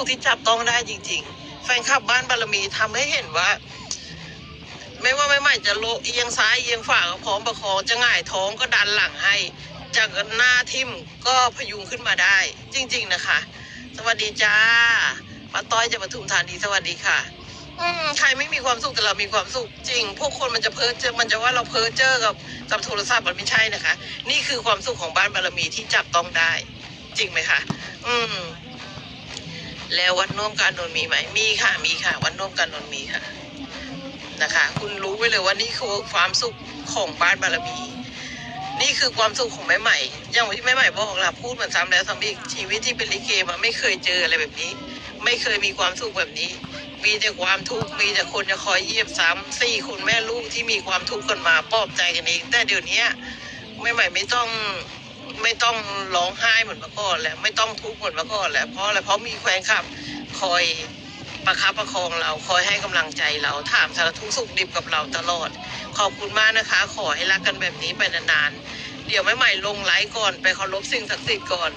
สุขที่จับต้องได้จริง ๆ แฟนคลับบ้านบารมีทำให้เห็นว่า ไม่ว่าไม่ใหม่จะโลเอียงซ้ายเอียงขวาก็พร้อมประคองจะง่ายท้องก็ดันหลังให้ จากหน้าทิ่มก็พยุงขึ้นมาได้ จริง ๆนะคะ สวัสดีจ้าป้าต้อยจากปทุมธานีสวัสดีค่ะอืมใครไม่มีความสุขแต่เรามีความสุขจริง พวกคนมันจะเพ้อเจอมันจะว่าเราเพ้อเจอกับกับโทรศัพท์มันไม่ใช่นะคะ นี่คือความสุขของบ้านบารมีที่จับต้องได้ จริงไหมคะ อืม แล้ววัดนร่วมการนนมีไหมมีค่ะมีค่ะ วัดนร่วมการนนมีค่ะนะคะ คุณรู้ไว้เลยว่านี่คือความสุขของบ้านบารมี นี่คือความสุขของแม่ใหม่ อย่างที่แม่ใหม่บอกล่ะพูดเหมือนซ้ำแล้วซ้ำอีกชีวิตที่เป็นลิเกมาไม่เคยเจออะไรแบบนี้ ไม่เคยมีความสุขแบบนี้ มีแต่ความทุกข์มีแต่คนจะคอยเยียบซ้ำสี่คนแม่ลูกที่มีความทุกข์กันมาปลอบใจกันเองแต่เดี๋ยวนี้แม่ใหม่ไม่ต้อง ไม่ต้องร้องไห้เหมือนเมื่อก่อนแล้วไม่ต้องทุกข์เหมือนเมื่อก่อนแล้วเพราะอะไรเพราะมีแฟนคลับคอยประคับประคองเราคอยให้กำลังใจเราถามสารทุกข์สุขดิบกับเราตลอด ขอบคุณมากนะคะ ขอให้รักกันแบบนี้ไปนานๆเดี๋ยวไม่ใหม่ลงไลฟ์ก่อนไปเคารพสิ่งศักดิ์สิทธิ์ก่อน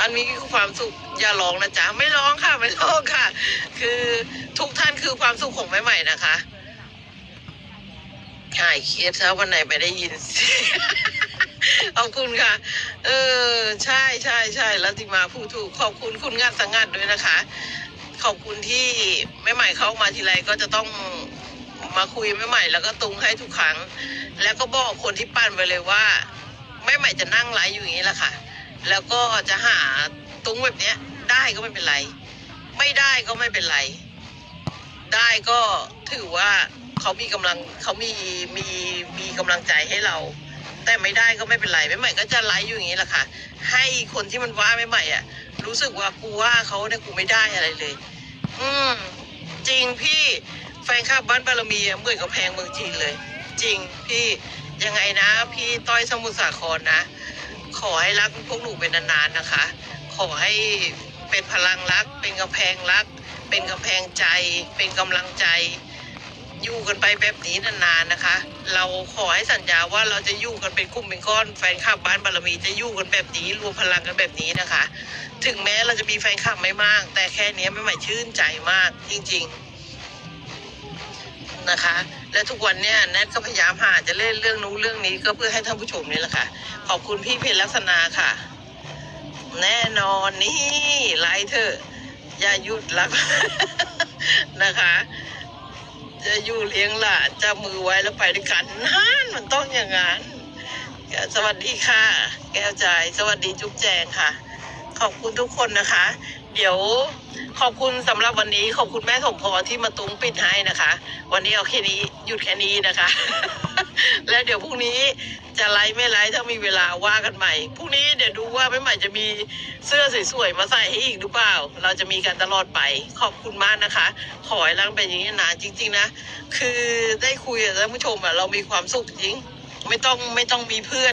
อันนี้คือความสุขอย่าร้องนะจ๊ะไม่ร้องค่ะไม่ร้องค่ะ คือทุกท่านคือความสุขของแม่ใหม่นะคะหายเครียดแล้ววันไหนไม่ได้ยินเสียง ขอบคุณค่ะ เออ ใช่ใช่ใช่แล้วติมาพูดถูก ขอบคุณคุณงานสังงัดด้วยนะคะ ขอบคุณที่แม่ใหม่เข้ามาทีไรก็จะต้องมาคุยแม่ใหม่แล้วก็ตุงให้ทุกครั้ง แล้วก็บอกคนที่ปั้นไปเลยว่าแม่ใหม่จะนั่งไลฟ์อยู่อย่างนี้แหละค่ะ แล้วก็จะหาตุงแบบเนี้ย ได้ก็ไม่เป็นไร ไม่ได้ก็ไม่เป็นไร ได้ก็ถือว่าเขามีกำลังเขามีมีมีกำลังใจให้เรา แต่ไม่ได้ก็ไม่เป็นไรแม่ใหม่ก็จะไลฟ์อยู่อย่างนี้แหละค่ะ ให้คนที่มันว่าแม่ใหม่อะ รู้สึกว่ากูว่าเขาเนี่ยกูไม่ได้อะไรเลย อืมจริงพี่แฟนคลับบ้านบารมีเหมือนกับแพงเมืองจีนเลย จริงพี่ยังไงนะ พี่ต้อยสมุทรสาครนะ ขอให้รักพวกหนูเป็นนานๆนะคะ ขอให้เป็นพลังรัก เป็นกำแพงรัก เป็นกำแพงใจ เป็นกำลังใจ อยู่กันไปแบบนี้นานๆนะคะ เราขอให้สัญญาว่าเราจะอยู่กันเป็นกลุ่มเป็นก้อนแฟนคลับบ้านบารมีจะอยู่กันแบบนี้รวมพลังกันแบบนี้นะคะ ถึงแม้เราจะมีแฟนคลับไม่มาก แต่แค่นี้ไม่ใหม่ชื่นใจมากจริง ๆนะคะ และทุกวันเนี้ยแนทก็พยายามหาจะเล่นเรื่องนู้นเรื่องนี้ก็เพื่อให้ท่านผู้ชมนี่แหละค่ะขอบคุณพี่เพญลักษณาค่ะ แน่นอนนี่ไลฟ์เถออย่าหยุดรักนะคะ จะอยู่เลี้ยงหลานจะมือไว้แล้วไปด้วยกันนั่นมันต้องอย่างนั้นสวัสดีค่ะ แก้วใจ สวัสดีจุ๊บแจงค่ะ ขอบคุณทุกคนนะคะ เดี๋ยวขอบคุณสำหรับวันนี้ขอบคุณแม่สมพรที่มาตุ้งปิดให้นะคะ วันนี้เอาแค่นี้หยุดแค่นี้นะคะ แล้วเดี๋ยวพรุ่งนี้จะไลฟ์ไม่ไลฟ์ถ้ามีเวลาว่ากันใหม่พรุ่งนี้เดี๋ยวดูว่าแม่ใหม่จะมีเสื้อสวยๆมาใส่ให้อีกหรือเปล่า เราจะมีกันตลอดไปขอบคุณมากนะคะ ขอให้รังเป็นอย่างนี้นานจริง ๆนะคือได้คุยกับท่านผู้ชมอะเรามีความสุขจริง ไม่ต้องไม่ต้องมีเพื่อน